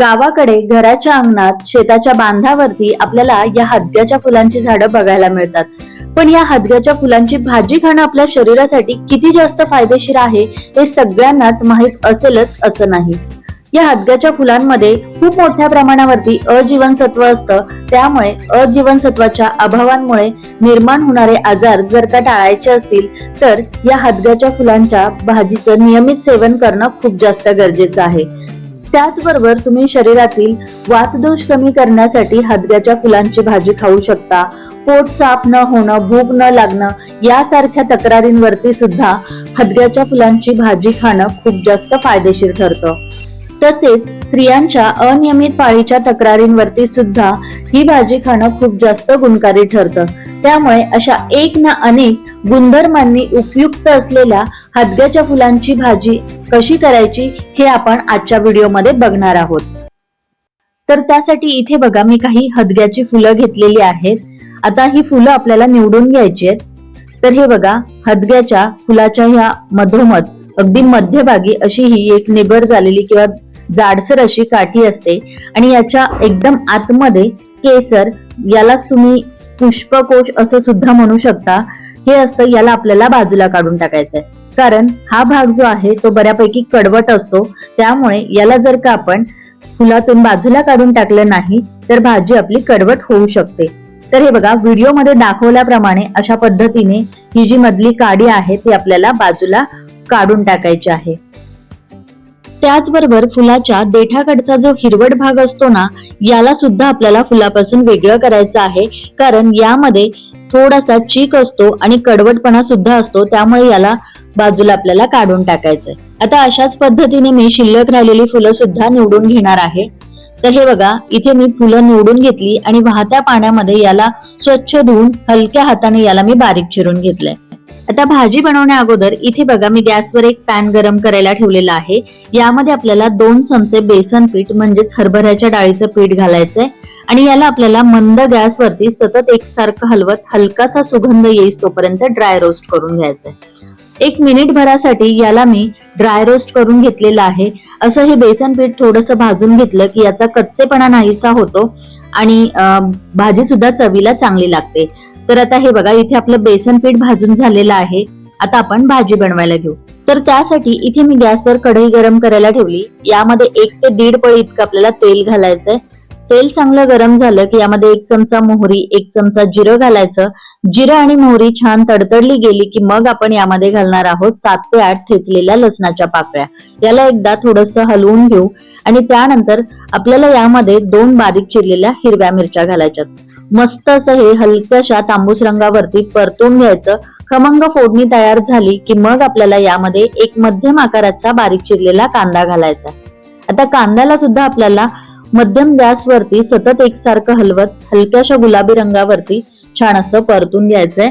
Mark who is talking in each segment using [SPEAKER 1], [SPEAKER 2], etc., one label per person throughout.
[SPEAKER 1] गावाकडे घराच्या अंगणात शेताच्या बांधावरती आपल्याला या हदग्याच्या फुलांची झाडं बघायला मिळतात. पण या हदग्याच्या फुलांची भाजी खाणं आपल्या शरीरासाठी किती जास्त फायदेशीर आहे हे सगळ्यांनाच माहीत असेलच असं नाही. या हदग्याच्या फुलांमध्ये खूप मोठ्या प्रमाणावरती अजीवनसत्व असतं. त्यामुळे अजीवनसत्वाच्या अभावांमुळे निर्माण होणारे आजार जर का टाळायचे असतील तर या हदग्याच्या फुलांच्या भाजीचं नियमित सेवन करणं खूप जास्त गरजेचं आहे. त्याचबरोबर तुम्ही शरीरातील वातदोष कमी करण्यासाठी हदग्याच्या फुलांची भाजी खाऊ शकता. पोट साफ न होणं भूक न लागणं यासारख्या तक्रारींवरती सुद्धा हदग्याच्या फुलांची भाजी खाणं खूप जास्त फायदेशीर ठरतं. तसेच स्त्रियांच्या अनियमित पाळीच्या तक्रारींवरती सुद्धा ही भाजी खाणं खूप जास्त गुणकारी ठरतं. त्यामुळे अशा एक ना अनेक गुणधर्मांनी उपयुक्त असलेल्या हदग्याच्या फुलांची भाजी कशी करायची हे आपण आजच्या व्हिडिओमध्ये बघणार आहोत. तर त्यासाठी इथे बघा मी काही हदग्याची फुलं घेतलेली आहेत. आता ही फुलं आपल्याला निवडून घ्यायची आहेत. तर हे बघा हदग्याच्या फुलाच्या ह्या मधोमध अगदी मध्यभागी अशी ही एक निबर झालेली किंवा जाडसर अशी काठी असते. आणि याच्या एकदम आतमध्ये केसर यालाच तुम्ही पुष्पकोश असं सुद्धा म्हणू शकता. हे असतं याला आपल्याला बाजूला काढून टाकायचंय. कारण हा भाग जो आहे तो बऱ्यापैकी कडवट असतो. त्यामुळे याला जर का आपण फुलातून बाजूला काढून टाकलं नाही तर भाजी आपली कडवट होऊ शकते. तर हे बघा व्हिडिओमध्ये दाखवल्याप्रमाणे अशा पद्धतीने ही जी मधली काडी आहे ती आपल्याला बाजूला काढून टाकायची आहे. त्याचबरोबर फुलाच्या देठाकडचा जो हिरवट भाग असतो ना याला सुद्धा आपल्याला फुलापासून वेगळं करायचं आहे. कारण यामध्ये थोडासा चीक असतो आणि कडवटपणा सुद्धा असतो त्यामुळे याला बाजूला आपल्याला काढून टाकायचंय आता अशाच पद्धतीने मी शिल्लक राहिलेली फुलं सुद्धा निवडून घेणार आहे. तर हे बघा इथे मी फुलं निवडून घेतली आणि वाहत्या पाण्यामध्ये याला स्वच्छ धुवून हलक्या हाताने याला मी बारीक चिरून घेतलंय. आता भाजी बनवण्या अगोदर इथे बघा मी गॅसवर एक पॅन गरम करायला ठेवलेला आहे. यामध्ये आपल्याला दोन चमचे बेसन पीठ म्हणजेच हरभऱ्याच्या डाळीचं पीठ घालायचंय. आणि याला आपल्याला मंद गॅसवरती सतत एकसारखं हलवत हलकासा सुगंध येईस तोपर्यंत ड्राय रोस्ट करून घ्यायचंय. एक मिनिट भरासाठी याला मी ड्राय रोस्ट करून घेतलेलं आहे. असं हे बेसन पीठ थोडंसं भाजून घेतलं की याचा कच्चेपणा नाहीसा होतो आणि भाजी सुद्धा चवीला चांगली लागते. तर आता हे बघा इथे आपलं बेसन पीठ भाजून झालेलं आहे. आता आपण भाजी बनवायला घेऊ. तर त्यासाठी इथे मी गॅसवर कढई गरम करायला ठेवली. यामध्ये एक ते दीड पळी इतकं आपल्याला तेल घालायचंय. तेल चांगलं गरम झालं की यामध्ये एक चमचा मोहरी एक चमचा जिरं घालायचं. जिरं आणि मोहरी छान तडतडली गेली की मग आपण यामध्ये घालणार आहोत सात ते आठ ठेचलेल्या लसणाच्या पाकळ्या. याला एकदा थोडस हलवून घेऊ आणि त्यानंतर आपल्याला यामध्ये दोन बारीक चिरलेल्या हिरव्या मिरच्या घालायच्यात. मस्त असं हे हलक्याशा तांबूस रंगावरती परतून घ्यायचं. खमंग फोडणी तयार झाली की मग आपल्याला यामध्ये एक मध्यम आकाराचा बारीक चिरलेला कांदा घालायचा. आता कांद्याला सुद्धा आपल्याला मध्यम गॅसवरती सतत एकसारखं हलवत हलक्याशा गुलाबी रंगावरती छान असं परतून घ्यायचंय.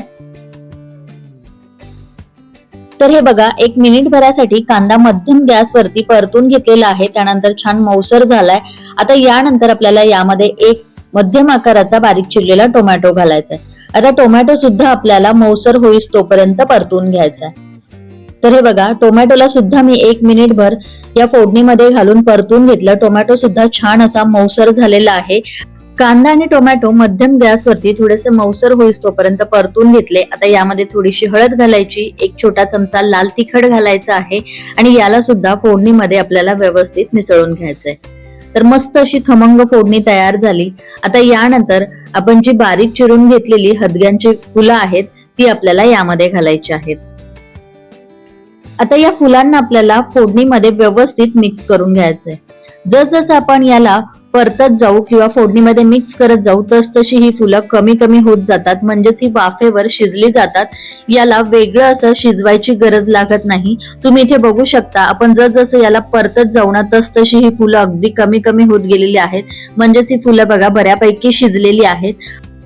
[SPEAKER 1] तर हे बघा एक मिनिट भरासाठी कांदा मध्यम गॅसवरती परतून घेतलेला आहे. त्यानंतर छान मौसर झालाय. आता यानंतर आपल्याला यामध्ये एक मध्यम आकाराचा बारीक चिरलेला टोमॅटो घालायचा आहे. आता टोमॅटो सुद्धा आपल्याला मौसर होईस तोपर्यंत परतून घ्यायचा आहे. तर हे बघा टोमॅटोला सुद्धा मी एक मिनिट भर या फोडणीमध्ये घालून परतून घेतलं. टोमॅटो सुद्धा छान असा मौसर झालेला आहे. कांदा आणि टोमॅटो मध्यम गॅसवरती थोडेसे मौसर होईस तोपर्यंत परतून घेतले. आता यामध्ये थोडीशी हळद घालायची एक छोटा चमचा लाल तिखट घालायचा आहे आणि याला सुद्धा फोडणीमध्ये आपल्याला व्यवस्थित मिसळून घ्यायचंय. तर मस्त अशी खमंग फोडणी तयार झाली. आता यानंतर आपण जी बारीक चिरून घेतलेली हदग्यांची फुलं आहेत ती आपल्याला यामध्ये घालायची आहेत. आता या फुलांना आपल्याला फोडणीमध्ये व्यवस्थित मिक्स करून घ्यायचंय. जसजसं आपण याला परतत जाऊ किंवा फोडणीमध्ये मिक्स करत जाऊ तस तशी ही फुलं कमी कमी होत जातात. म्हणजेच ही वाफेवर शिजली जातात. याला वेगळं असं शिजवायची गरज लागत नाही. तुम्ही इथे बघू शकता आपण जसजसं याला परतत जाऊ ना तस तशी ही फुलं अगदी कमी कमी होत गेलेली आहेत. म्हणजेच ही फुलं बघा बऱ्यापैकी शिजलेली आहेत.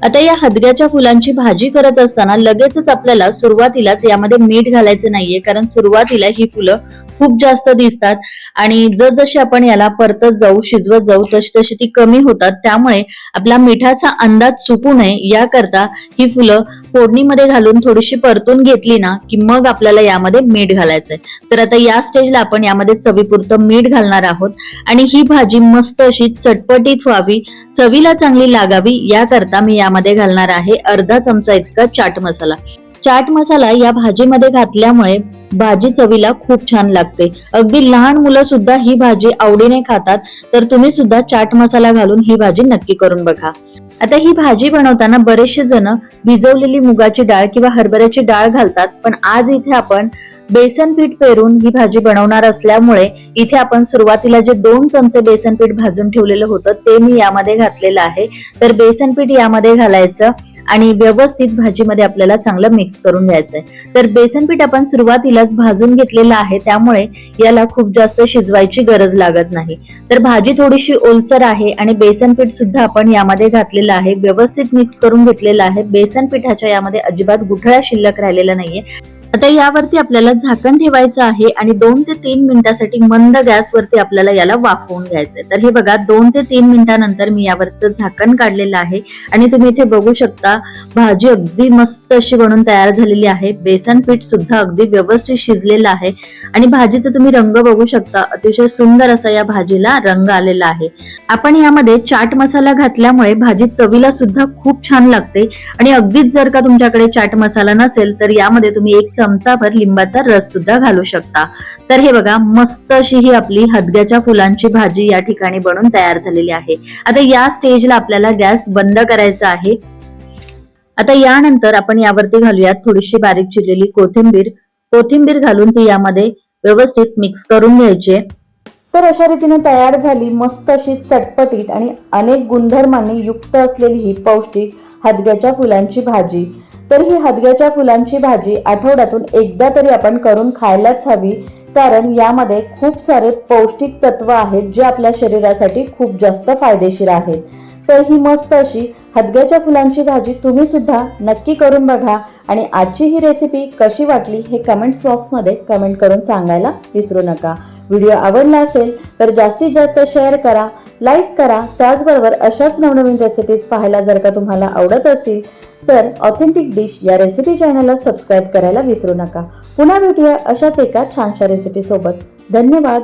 [SPEAKER 1] आता या हदग्याच्या फुलांची भाजी करत असताना लगेचच आपल्याला सुरुवातीलाच यामध्ये मीठ घालायचं नाहीये कारण सुरुवातीला ही फुलं खूप जास्त दिसतात. आणि जसजशी आपण याला परतत जाऊ शिजवत जाऊ तशी तशी ती कमी होतात. त्यामुळे आपला मिठाचा अंदाज चुकू नये. याकरता ही फुलं फोडणीमध्ये घालून थोडीशी परतून घेतली ना की मग आपल्याला यामध्ये मीठ घालायचंय. तर आता या स्टेजला आपण यामध्ये चवीपुरतं मीठ घालणार आहोत. आणि ही भाजी मस्त अशी चटपटीत व्हावी. चवीला चांगली लागावी याकरता मी यामध्ये घालणार आहे अर्धा चमचा इतका चाट मसाला. चाट मसाला या भाजीमध्ये घातल्यामुळे भाजी चवीला खूप छान लागते. अगदी लहान मुलं सुद्धा ही भाजी आवडीने खातात तर तुम्ही सुद्धा चाट मसाला घालून ही भाजी नक्की करून बघा. आता ही भाजी बनवताना बरेचसे जण भिजवलेली मुगाची डाळ किंवा हरभऱ्याची डाळ घालतात पण आज इथे आपण बेसन पीठ पेरून ही भाजी बनवणार असल्यामुळे इथे आपण सुरुवातीला जे दोन चमचे बेसन पीठ भाजून ठेवलेलं होतं ते मी यामध्ये घातलेलं आहे. तर बेसन पीठ यामध्ये घालायचं आणि व्यवस्थित भाजीमध्ये आपल्याला चांगलं मिक्स करून घ्यायचंय. तर बेसन पीठ आपण सुरुवातीलाच भाजून घेतलेलं आहे त्यामुळे याला खूप जास्त शिजवायची गरज लागत नाही. तर भाजी थोडीशी ओलसर आहे आणि बेसन पीठ सुद्धा आपण यामध्ये घातलेलं आहे. व्यवस्थित मिक्स करून घेतलेलं आहे. बेसन पिठाच्या यामध्ये अजिबात गुठळ्या शिल्लक राहिलेला नाहीये. आता यावरती आपल्याला झाकण ठेवायचं आहे आणि दोन ते तीन मिनिटासाठी मंद गॅसवरती आपल्याला याला वाफवून घ्यायचंय. तर हे बघा दोन ते तीन मिनिटानंतर मी यावरचं झाकण काढलेलं आहे आणि तुम्ही इथे बघू शकता भाजी अगदी मस्त अशी बनून तयार झालेली आहे. बेसन पीठ सुद्धा अगदी व्यवस्थित शिजलेलं आहे आणि भाजीचा तुम्ही रंग बघू शकता अतिशय सुंदर असा या भाजीला रंग आलेला आहे. आपण यामध्ये चाट मसाला घातल्यामुळे भाजी चवीला सुद्धा खूप छान लागते आणि अगदीच जर का तुमच्याकडे चाट मसाला नसेल तर यामध्ये तुम्ही एक चमचाभर लिंबाचा रस सुद्धा घालू शकता. तर हे बघा मस्त अशी ही आपली हदग्याच्या फुलांची भाजी या ठिकाणी बनून तयार झालेली आहे. आता या स्टेजला आपल्याला गॅस बंद करायचा आहे. आता यानंतर आपण यावरती घालूयात थोडीशी बारीक चिरलेली कोथिंबीर. कोथिंबीर घालून ती यामध्ये व्यवस्थित मिक्स करून घ्यायची
[SPEAKER 2] तर अशा रीतीने तयार झाली मस्त अशी चटपटीत आणि अनेक गुणधर्मांनी युक्त असलेली ही पौष्टिक हदग्याच्या फुलांची भाजी. तर ही हदग्याच्या फुलांची भाजी आठवड्यातून एकदा तरी आपण करून खायलाच हवी. कारण यामध्ये खूप सारे पौष्टिक तत्व आहेत जे आपल्या शरीरासाठी खूप जास्त फायदेशीर आहेत. तर ही मस्त अशी हदग्याच्या फुलांची भाजी तुम्ही सुद्धा नक्की करून बघा. आणि आजची ही रेसिपी कशी वाटली हे कमेंट्स बॉक्समध्ये कमेंट करून सांगायला विसरू नका. व्हिडिओ आवडला असेल तर जास्तीत जास्त शेअर करा. लाईक करा. त्याचबरोबर अशाच नवनवीन रेसिपीज पाहायला जर का तुम्हाला आवडत असतील तर ऑथेंटिक डिश या रेसिपी चॅनलला सबस्क्राईब करायला विसरू नका. पुन्हा भेटूया अशाच एका छानशा रेसिपीसोबत धन्यवाद.